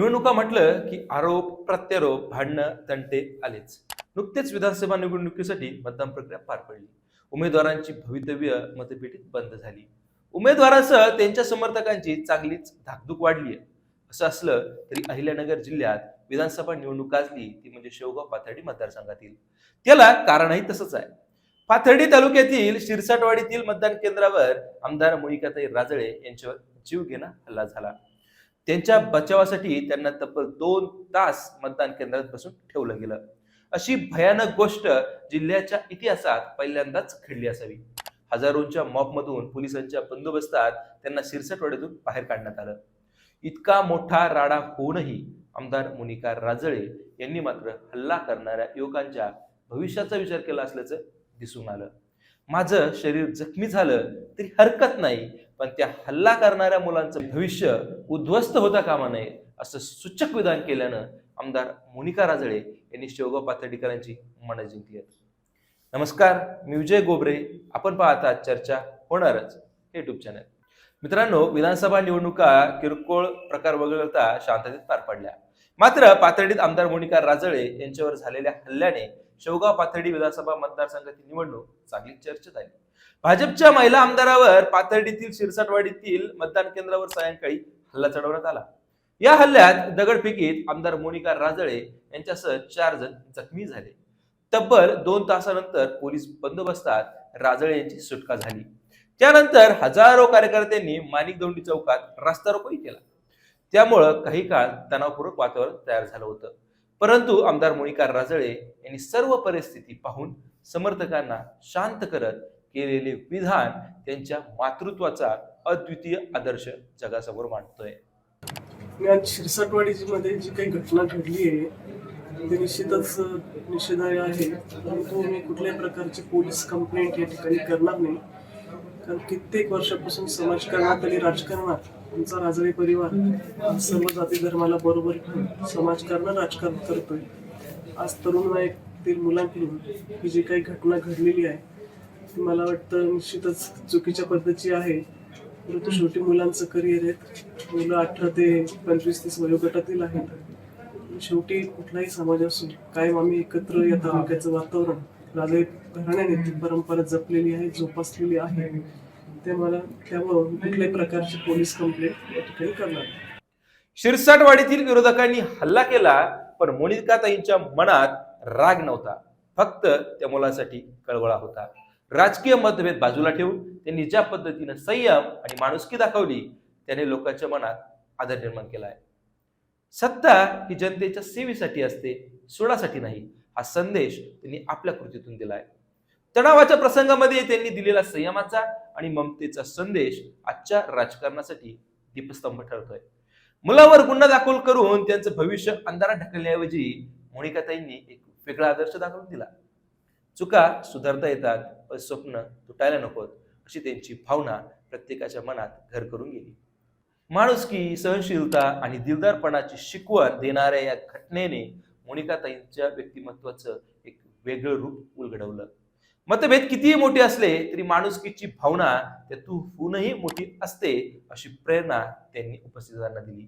निवडणुका म्हटलं की आरोप प्रत्यारोप भांडणं तंटे आलेच. नुकतेच विधानसभा निवडणुकीसाठी मतदान प्रक्रिया पार पडली. उमेदवारांची भवितव्य मतपेटीत बंद झाली. उमेदवारांसह त्यांच्या समर्थकांची चांगलीच धाकधूक वाढली आहे असं असलं तरी अहिल्यानगर जिल्ह्यात विधानसभा निवडणूक गाजली ती म्हणजे शेवगाव पाथर्डी मतदारसंघातील. त्याला कारणही तसंच आहे. पाथर्डी तालुक्यातील शिरसाटवाडीतील मतदान केंद्रावर आमदार मोनिकाताई राजळे यांच्यावर जीव घेणा हल्ला झाला. त्यांच्या बचावासाठी त्यांना तब्बल दोन तास मतदान केंद्रात बसून ठेवलं गेलं. अशी भयानक गोष्ट जिल्ह्याच्या इतिहासात पहिल्यांदाच घडली असावी. हजारोंच्या मॉबमधून पोलिसांच्या बंदोबस्तात त्यांना शिरसटवाड्यातून बाहेर काढण्यात आलं. इतका मोठा राडा होऊनही आमदार मोनिका राजळे यांनी मात्र हल्ला करणाऱ्या युवकांच्या भविष्याचा विचार केला असल्याचं दिसून आलं. माझं शरीर जखमी झालं तरी हरकत नाही पण त्या हल्ला करणाऱ्या मुलांचं भविष्य उद्ध्वस्त होता कामा नये असं सूचक विधान केल्यानं आमदार मोनिका राजळे यांनी शेवगाव पाथर्डीकरांची मनं जिंकली आहेत. नमस्कार मी विजय गोबरे. आपण पाहता चर्चा होणारच युट्यूब चॅनल मित्रांनो विधानसभा निवडणुका किरकोळ प्रकार वगळता शांततेत पार पडल्या. मात्र पाथर्डीत आमदार मोनिका राजळे यांच्यावर झालेल्या हल्ल्याने शेवगाव पाथर्डी विधानसभा मतदारसंघाची निवडणूक चांगली चर्चेत आली. भाजपच्या महिला आमदारावर पाथर्डीतील शिरसाटवाडीतील मतदान केंद्रावर सायंकाळी हल्ला चढवण्यात आला. या हल्ल्यात दगडफेकीत आमदार मोनिका राजळे यांच्यासह चार जण जखमी झाले. तब्बल दोन तासानंतर पोलीस बंदोबस्तात राजळे यांची सुटका झाली. त्यानंतर हजारो कार्यकर्त्यांनी माणिक दोंडी चौकात रास्ता रोकोही केला. त्यामुळं काही काळ तणावपूर्वक वातावरण तयार झालं होतं. परंतु आमदार मोनिका राजळे यांनी सर्व परिस्थिती पाहून समर्थकांना शांत करत केलेले विधान त्यांच्या मातृत्वाचा अद्वितीय आदर्श जगासमोर मांडतोय. आणि आज शिरसाटवाडीमध्ये जी काही घटना घडली आहे ते निश्चितच निषेधार्ह आहे. परंतु मी कुठल्याही प्रकारची पोलीस कंप्लेंट या ठिकाणी करणार नाही. कारण कित्येक वर्षापासून समाजकारणात आणि राजकारणात आमचा राजळे परिवार सर्व जाती धर्माला बरोबर घेऊन समाजकारण राजकारण करतोय. आज तरुण वयातील मुलांकडून ही जी काही घटना घडलेली आहे ती मला वाटतं निश्चितच चुकीच्या पद्धतीची आहे. परंतु शेवटी मुलांचं करिअर आहे. मुलं अठरा ते पंचवीस तीस वयोगटातील आहेत. शेवटी कुठलाही समाज असो कायम आम्ही एकत्र या तालुक्याचं वातावरण राजे घराण्याने ती परंपरा जपलेली आहे जोपासलेली आहे. ते मला त्यावर कुठल्याही प्रकारची पोलीस कंप्लेंट या ठिकाणी करणार शिरसाटवाडीतील विरोधकांनी हल्ला केला पण मोनिकाताईंच्या मनात राग नव्हता. फक्त त्या मुलासाठी कळवळा होता. राजकीय मतभेद बाजूला ठेवून त्यांनी ज्या पद्धतीनं संयम आणि माणुसकी दाखवली त्याने लोकांच्या मनात आदर निर्माण केला आहे सत्ता ही जनतेच्या सेवेसाठी असते सोडासाठी नाही हा संदेश त्यांनी आपल्या कृतीतून दिलाय. तणावाच्या प्रसंगामध्ये त्यांनी दिलेला संयमाचा आणि ममतेचा संदेश आजच्या राजकारणासाठी दीपस्तंभ ठरतोय. मुलावर गुन्हा दाखल करून त्यांचं भविष्य अंधारात ढकलण्याऐवजी मोनिकाताईंनी एक वेगळा आदर्श दाखवून दिला. चुका सुधारता येतात पण स्वप्न तुटायला नकोत अशी त्यांची भावना प्रत्येकाच्या मनात घर करून गेली. माणुसकी सहनशीलता आणि दिलदारपणाची शिकवण देणाऱ्या या घटनेने मोनिकाताईंच्या व्यक्तिमत्वाचं एक वेगळं रूप उलगडवलं. मतभेद कितीही मोठे असले तरी माणुसकीची भावना त्यातूनही मोठी असते अशी प्रेरणा त्यांनी उपस्थितांना दिली.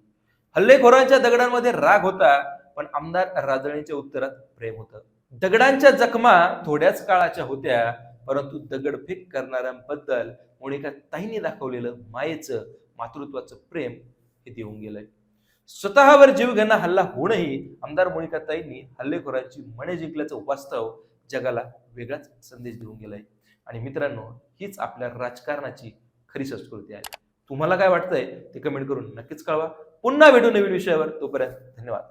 हल्लेखोरांच्या दगडांमध्ये राग होता पण आमदार राजळींच्या उत्तरात प्रेम होतं. दगडांच्या जखमा थोड्याच काळाच्या होत्या परंतु दगडफेक करणाऱ्यांबद्दल मोनिका ताईंनी दाखवलेलं मायेचं मातृत्वाचं प्रेम हे देऊन गेलंय. स्वतःवर जीवघेणा हल्ला होऊनही आमदार मोनिका ताईंनी हल्लेखोरांची मने जिंकल्याचं वास्तव जगाला वेगळाच संदेश देऊन गेलाय. आणि मित्रांनो हीच आपल्या राजकारणाची खरी संस्कृती आहे. तुम्हाला काय वाटतंय ते कमेंट करून नक्कीच कळवा. पुन्हा भेटू नवीन विषयावर. तोपर्यंत धन्यवाद.